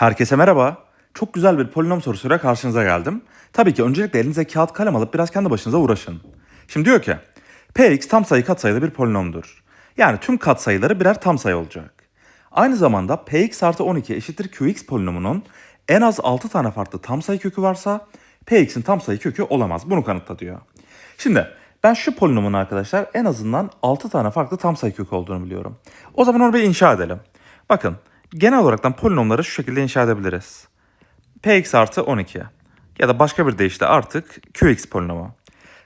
Herkese merhaba. Çok güzel bir polinom sorusuyla karşınıza geldim. Tabii ki öncelikle elinize kağıt kalem alıp biraz kendi başınıza uğraşın. Şimdi diyor ki Px tam sayı katsayılı bir polinomdur. Yani tüm katsayıları birer tam sayı olacak. Aynı zamanda Px artı 12 eşittir Qx polinomunun en az 6 tane farklı tam sayı kökü varsa Px'in tam sayı kökü olamaz. Bunu kanıtla diyor. Şimdi ben şu polinomun arkadaşlar en azından 6 tane farklı tam sayı kökü olduğunu biliyorum. O zaman onu bir inşa edelim. Bakın genel olaraktan polinomları şu şekilde inşa edebiliriz. Px artı 12 ya da başka bir deyişle artık Qx polinomu.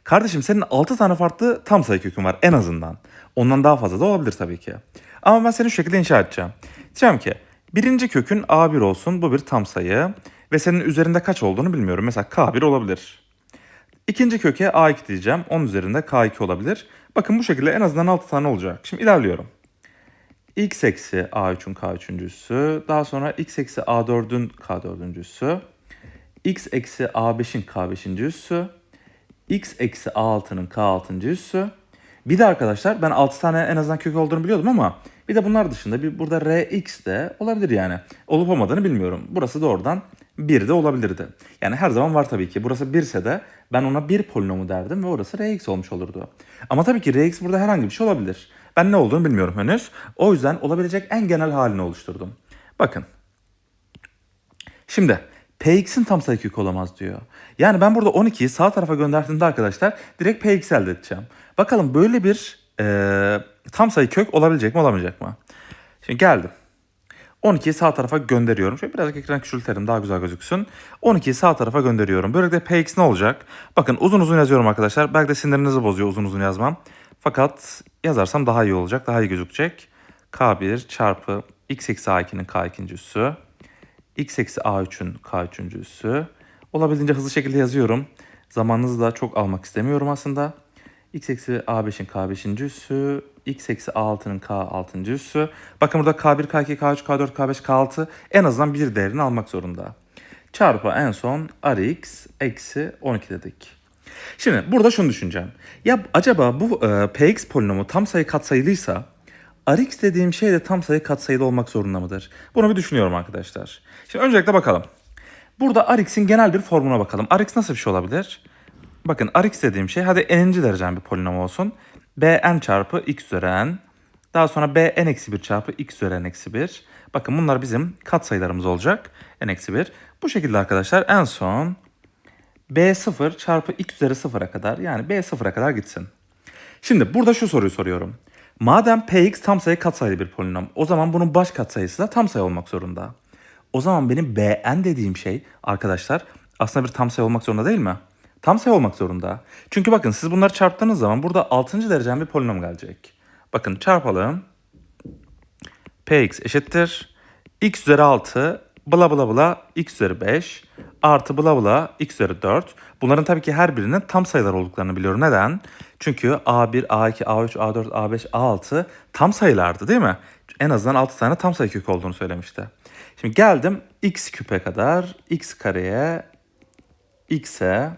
Kardeşim senin 6 tane farklı tam sayı kökün var en azından. Ondan daha fazla da olabilir tabii ki. Ama ben seni şu şekilde inşa edeceğim. Diyeceğim ki birinci kökün A1 olsun bu bir tam sayı ve senin üzerinde kaç olduğunu bilmiyorum. Mesela K1 olabilir. İkinci köke A2 diyeceğim. Onun üzerinde K2 olabilir. Bakın bu şekilde en azından 6 tane olacak. Şimdi ilerliyorum. X eksi A3'ün K3.sü. Daha sonra x eksi A4'ün K4.sü. x eksi A5'in K5. üssü. x eksi A6'nın K6. üssü. Bir de arkadaşlar ben 6 tane en azından kök olduğunu biliyordum ama bir de bunlar dışında bir burada Rx de olabilir yani. Olup olmadığını bilmiyorum. Burası da oradan 1 de olabilirdi. Yani her zaman var tabii ki. Burası 1 ise de ben ona 1 polinomu derdim ve orası Rx olmuş olurdu. Ama tabii ki Rx burada herhangi bir şey olabilir. Ben ne olduğunu bilmiyorum henüz. O yüzden olabilecek en genel halini oluşturdum. Bakın. Şimdi Px'in tam sayı kökü olamaz diyor. Yani ben burada 12'yi sağ tarafa gönderdiğimde arkadaşlar direkt Px elde edeceğim. Bakalım böyle bir e, tam sayı kök olabilecek mi olamayacak mı? Şimdi geldim. 12'yi sağ tarafa gönderiyorum. Şöyle birazcık ekran küçültelim daha güzel gözüksün. 12'yi sağ tarafa gönderiyorum. Böylelikle Px ne olacak? Bakın uzun uzun yazıyorum arkadaşlar. Belki de sinirinizi bozuyor uzun uzun yazmam. Fakat yazarsam daha iyi olacak. Daha iyi gözükecek. K1 çarpı x eksi A2'nin K2. üssü. x eksi A3'ün K3. üssü. Olabildiğince hızlı şekilde yazıyorum. Zamanınızı da çok almak istemiyorum aslında. x eksi A5'in K5. üssü. x eksi A6'nın K6. üssü. Bakın burada K1, K2, K3, K4, K5, K6 en azından bir değerini almak zorunda. Çarpı en son Rx eksi 12 dedik. Şimdi burada şunu düşüneceğim. Ya acaba bu e, Px polinomu tam sayı katsayılıysa Rx dediğim şey de tam sayı katsayılı olmak zorunda mıdır? Bunu bir düşünüyorum arkadaşlar. Şimdi öncelikle bakalım. Burada Rx'in genel bir formuna bakalım. Rx nasıl bir şey olabilir? Bakın Rx dediğim şey hadi n'inci derecen bir polinom olsun. Bn çarpı x üzeri n. Daha sonra bn eksi 1 çarpı x üzeri n eksi 1. Bakın bunlar bizim katsayılarımız olacak. n eksi 1. Bu şekilde arkadaşlar en son b0 çarpı x üzeri 0'a kadar yani b0'a kadar gitsin. Şimdi burada şu soruyu soruyorum. Madem px tam sayı katsayılı bir polinom o zaman bunun baş katsayısı da tam sayı olmak zorunda. O zaman benim bn dediğim şey arkadaşlar aslında bir tam sayı olmak zorunda değil mi? Tam sayı olmak zorunda. Çünkü bakın siz bunları çarptığınız zaman burada 6. derecen bir polinom gelecek. Bakın çarpalım. px eşittir. x üzeri 6 bla bla bla x üzeri 5 artı bla bla x üzeri 4. Bunların tabii ki her birinin tam sayılar olduklarını biliyorum. Neden? Çünkü A1, A2, A3, A4, A5, A6 tam sayılardı değil mi? En azından 6 tane tam sayı kökü olduğunu söylemişti. Şimdi geldim x küpe kadar, x kareye, x'e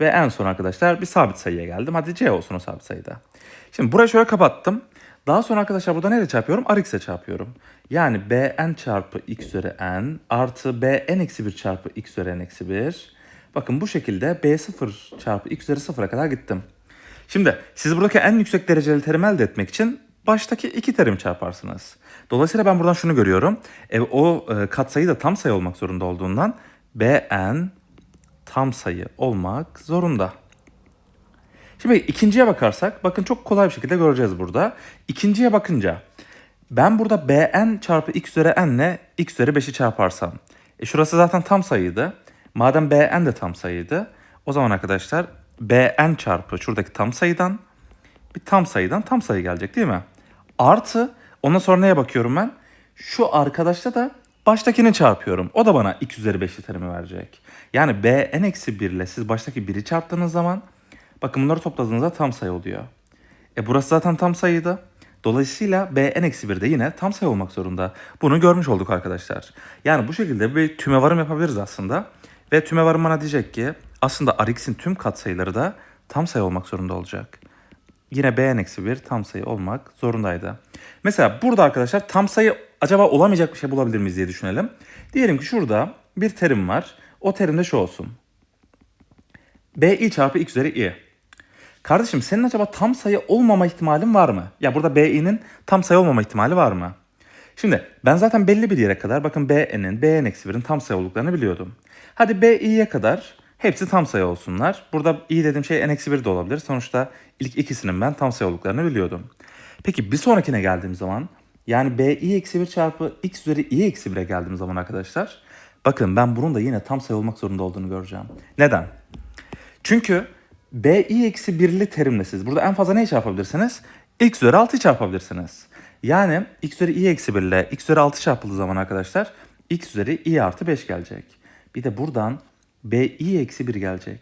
ve en son arkadaşlar bir sabit sayıya geldim. Hadi c olsun o sabit sayıda. Şimdi burayı şöyle kapattım. Daha sonra arkadaşlar burada neyle çarpıyorum? Rx'e çarpıyorum. Yani bn çarpı x üzeri n artı bn eksi 1 çarpı x üzeri n eksi 1. Bakın bu şekilde b0 çarpı x üzeri 0'a kadar gittim. Şimdi siz buradaki en yüksek dereceli terimi elde etmek için baştaki iki terim çarparsınız. Dolayısıyla ben buradan şunu görüyorum. E, o e, katsayı da tam sayı olmak zorunda olduğundan bn tam sayı olmak zorunda. Şimdi ikinciye bakarsak bakın çok kolay bir şekilde göreceğiz burada. İkinciye bakınca ben burada bn çarpı x üzeri n ile x üzeri 5'i çarparsam. E şurası zaten tam sayıydı. Madem bn de tam sayıydı. O zaman arkadaşlar bn çarpı şuradaki tam sayıdan bir tam sayıdan tam sayı gelecek değil mi? Artı ondan sonra neye bakıyorum ben? Şu arkadaşta da baştakini çarpıyorum. O da bana x üzeri 5'li terimi verecek. Yani bn eksi 1 ile siz baştaki 1'i çarptığınız zaman bakın bunları topladığınızda tam sayı oluyor. E burası zaten tam sayıydı. Dolayısıyla bn eksi 1 de yine tam sayı olmak zorunda. Bunu görmüş olduk arkadaşlar. Yani bu şekilde bir tümevarım yapabiliriz aslında. Ve tümevarım bana diyecek ki aslında Rx'in tüm katsayıları da tam sayı olmak zorunda olacak. Yine bn eksi 1 tam sayı olmak zorundaydı. Mesela burada arkadaşlar tam sayı acaba olamayacak bir şey bulabilir miyiz diye düşünelim. Diyelim ki şurada bir terim var. O terim de şu olsun. bi çarpı x üzeri i. Kardeşim senin acaba tam sayı olmama ihtimalin var mı? Ya burada bi'nin tam sayı olmama ihtimali var mı? Şimdi ben zaten belli bir yere kadar bakın b'nin, b'n eksi 1'in tam sayı olduklarını biliyordum. Hadi bi'ye kadar hepsi tam sayı olsunlar. Burada i dediğim şey n eksi 1 de olabilir. Sonuçta ilk ikisinin ben tam sayı olduklarını biliyordum. Peki bir sonrakine geldiğim zaman yani bi eksi 1 çarpı x üzeri i eksi 1'e geldiğim zaman arkadaşlar bakın ben bunun da yine tam sayı olmak zorunda olduğunu göreceğim. Neden? Çünkü bi eksi 1'li terimle siz burada en fazla neyi çarpabilirsiniz? x üzeri 6'yı çarpabilirsiniz. Yani x üzeri i eksi 1 ile x üzeri 6 çarpıldığı zaman arkadaşlar x üzeri i artı 5 gelecek. Bir de buradan bi eksi 1 gelecek.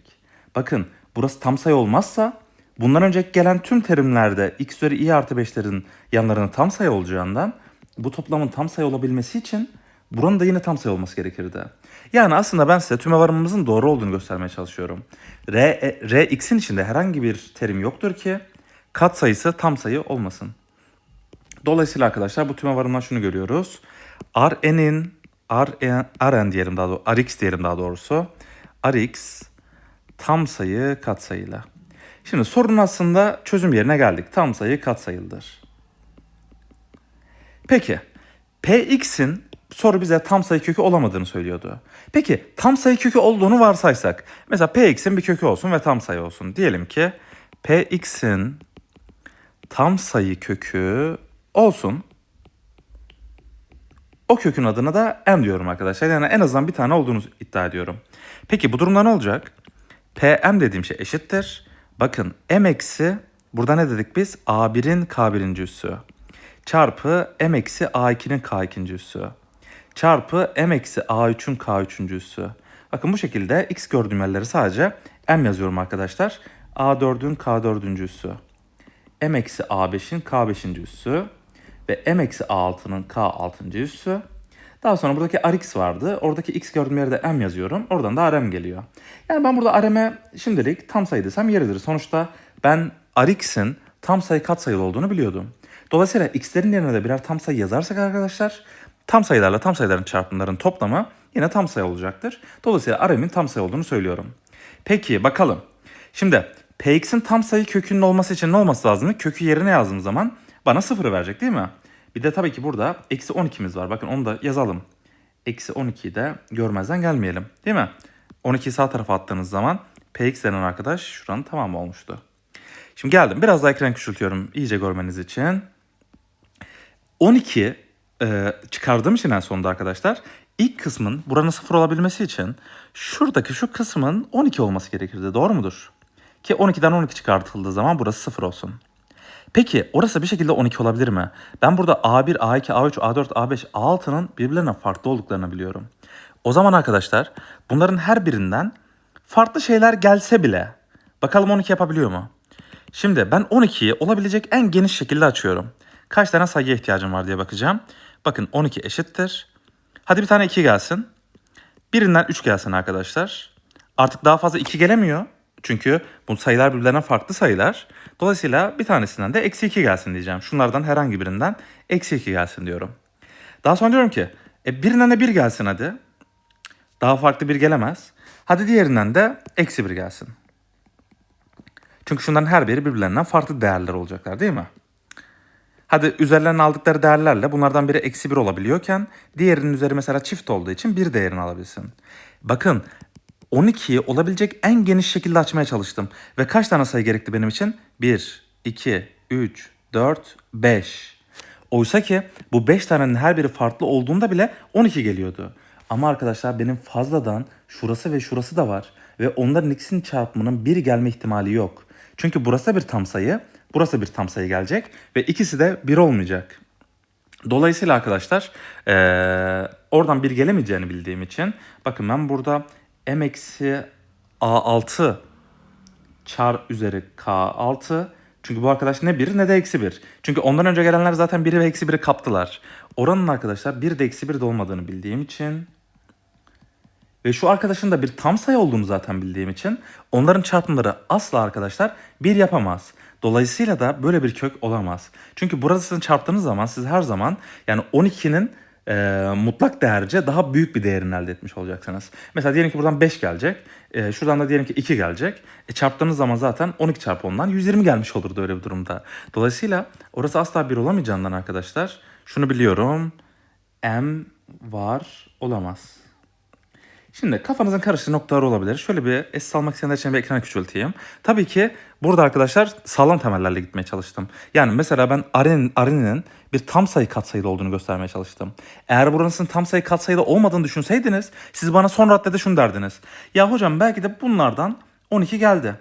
Bakın burası tam sayı olmazsa bundan önceki gelen tüm terimlerde x üzeri i artı 5'lerin yanlarına tam sayı olacağından bu toplamın tam sayı olabilmesi için buranın da yine tam sayı olması gerekirdi. Yani aslında ben size tümevarımımızın doğru olduğunu göstermeye çalışıyorum. R, e, R x'in içinde herhangi bir terim yoktur ki kat sayısı tam sayı olmasın. Dolayısıyla arkadaşlar bu tümevarımdan şunu görüyoruz. Rn'in Rn, Rn diyelim daha doğrusu, Rx diyelim daha doğrusu. Rx tam sayı katsayıyla. Şimdi sorunun aslında çözüm yerine geldik. Tam sayı katsayılıdır. Peki Px'in soru bize tam sayı kökü olamadığını söylüyordu. Peki tam sayı kökü olduğunu varsaysak. Mesela Px'in bir kökü olsun ve tam sayı olsun. Diyelim ki Px'in tam sayı kökü olsun. O kökün adına da m diyorum arkadaşlar. Yani en azından bir tane olduğunu iddia ediyorum. Peki bu durumda ne olacak? Pm dediğim şey eşittir. Bakın m eksi burada ne dedik biz? A1'in K1. üssü. Çarpı m eksi A2'nin K2. üssü. Çarpı m eksi A3'ün K3. üssü. Bakın bu şekilde x gördüğüm yerleri sadece m yazıyorum arkadaşlar. A4'ün K4. üssü. m eksi A5'in K5. üssü ve m eksi a6'nın k6. üssü. Daha sonra buradaki rx vardı. Oradaki x gördüğüm yerde m yazıyorum. Oradan da rm geliyor. Yani ben burada rm'e şimdilik tam sayı desem yeridir. Sonuçta ben rx'in tam sayı katsayılı olduğunu biliyordum. Dolayısıyla x'lerin yerine de birer tam sayı yazarsak arkadaşlar tam sayılarla tam sayıların çarpımlarının toplamı yine tam sayı olacaktır. Dolayısıyla rm'in tam sayı olduğunu söylüyorum. Peki bakalım. Şimdi px'in tam sayı kökünün olması için ne olması lazım? Kökü yerine yazdığım zaman bana sıfırı verecek değil mi? Bir de tabii ki burada eksi 12'miz var. Bakın onu da yazalım. Eksi 12'yi de görmezden gelmeyelim. Değil mi? 12'yi sağ tarafa attığınız zaman px denen arkadaş şuranın tamamı olmuştu. Şimdi geldim. Biraz daha ekran küçültüyorum iyice görmeniz için. 12 e, çıkardığım için en sonunda arkadaşlar ilk kısmın buranın sıfır olabilmesi için şuradaki şu kısmın 12 olması gerekirdi. Doğru mudur? Ki 12'den 12 çıkartıldığı zaman burası sıfır olsun. Peki orası bir şekilde 12 olabilir mi? Ben burada A1, A2, A3, A4, A5, A6'nın birbirlerine farklı olduklarını biliyorum. O zaman arkadaşlar bunların her birinden farklı şeyler gelse bile bakalım 12 yapabiliyor mu? Şimdi ben 12'yi olabilecek en geniş şekilde açıyorum. Kaç tane sayıya ihtiyacım var diye bakacağım. Bakın 12 eşittir. Hadi bir tane 2 gelsin. Birinden 3 gelsin arkadaşlar. Artık daha fazla 2 gelemiyor. Çünkü bu sayılar birbirlerine farklı sayılar. Dolayısıyla bir tanesinden de eksi 2 gelsin diyeceğim. Şunlardan herhangi birinden eksi 2 gelsin diyorum. Daha sonra diyorum ki e, birinden de 1 gelsin hadi. Daha farklı bir gelemez. Hadi diğerinden de eksi 1 gelsin. Çünkü şunların her biri birbirlerinden farklı değerler olacaklar değil mi? Hadi üzerlerine aldıkları değerlerle bunlardan biri eksi 1 olabiliyorken diğerinin üzeri mesela çift olduğu için bir değerini alabilsin. Bakın 12'yi olabilecek en geniş şekilde açmaya çalıştım. Ve kaç tane sayı gerekti benim için? 1, 2, 3, 4, 5. Oysa ki bu 5 tanenin her biri farklı olduğunda bile 12 geliyordu. Ama arkadaşlar benim fazladan şurası ve şurası da var. Ve onların ikisinin çarpımının 1 gelme ihtimali yok. Çünkü burası bir tam sayı, burası bir tam sayı gelecek ve ikisi de 1 olmayacak. Dolayısıyla arkadaşlar ee, oradan bir gelemeyeceğini bildiğim için bakın ben burada m eksi a6 çar üzeri k6 çünkü bu arkadaş ne 1 ne de eksi 1. Çünkü ondan önce gelenler zaten 1'i ve eksi 1'i kaptılar. Oranın arkadaşlar 1 de eksi 1 de olmadığını bildiğim için ve şu arkadaşın da bir tam sayı olduğunu zaten bildiğim için onların çarpımları asla arkadaşlar 1 yapamaz. Dolayısıyla da böyle bir kök olamaz. Çünkü burasını çarptığınız zaman siz her zaman yani 12'nin e, mutlak değerce daha büyük bir değerini elde etmiş olacaksınız. Mesela diyelim ki buradan 5 gelecek. E, şuradan da diyelim ki 2 gelecek. E, çarptığınız zaman zaten 12 çarpı 10'dan 120 gelmiş olurdu öyle bir durumda. Dolayısıyla orası asla 1 olamayacağından arkadaşlar şunu biliyorum. M var olamaz. Şimdi kafanızın karıştığı noktalar olabilir. Şöyle bir es almak isteyenler için bir ekran küçülteyim. Tabii ki burada arkadaşlar sağlam temellerle gitmeye çalıştım. Yani mesela ben Aren'in Aren'in bir tam sayı katsayılı olduğunu göstermeye çalıştım. Eğer burasının tam sayı katsayılı olmadığını düşünseydiniz siz bana son raddede şunu derdiniz. Ya hocam belki de bunlardan 12 geldi.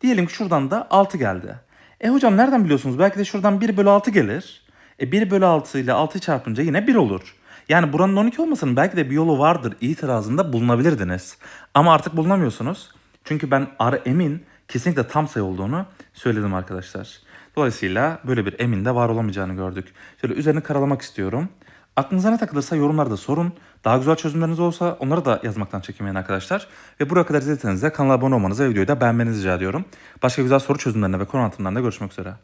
Diyelim ki şuradan da 6 geldi. E hocam nereden biliyorsunuz? Belki de şuradan 1 bölü 6 gelir. E 1 bölü 6 ile 6'yı çarpınca yine 1 olur. Yani buranın 12 olmasının belki de bir yolu vardır itirazında bulunabilirdiniz. Ama artık bulunamıyorsunuz. Çünkü ben RM'in kesinlikle tam sayı olduğunu söyledim arkadaşlar. Dolayısıyla böyle bir emin de var olamayacağını gördük. Şöyle üzerini karalamak istiyorum. Aklınıza ne takılırsa yorumlarda sorun. Daha güzel çözümleriniz olsa onları da yazmaktan çekinmeyin arkadaşlar. Ve buraya kadar izlediyseniz de kanala abone olmanızı ve videoyu da beğenmenizi rica ediyorum. Başka güzel soru çözümlerine ve konu anlatımlarında görüşmek üzere.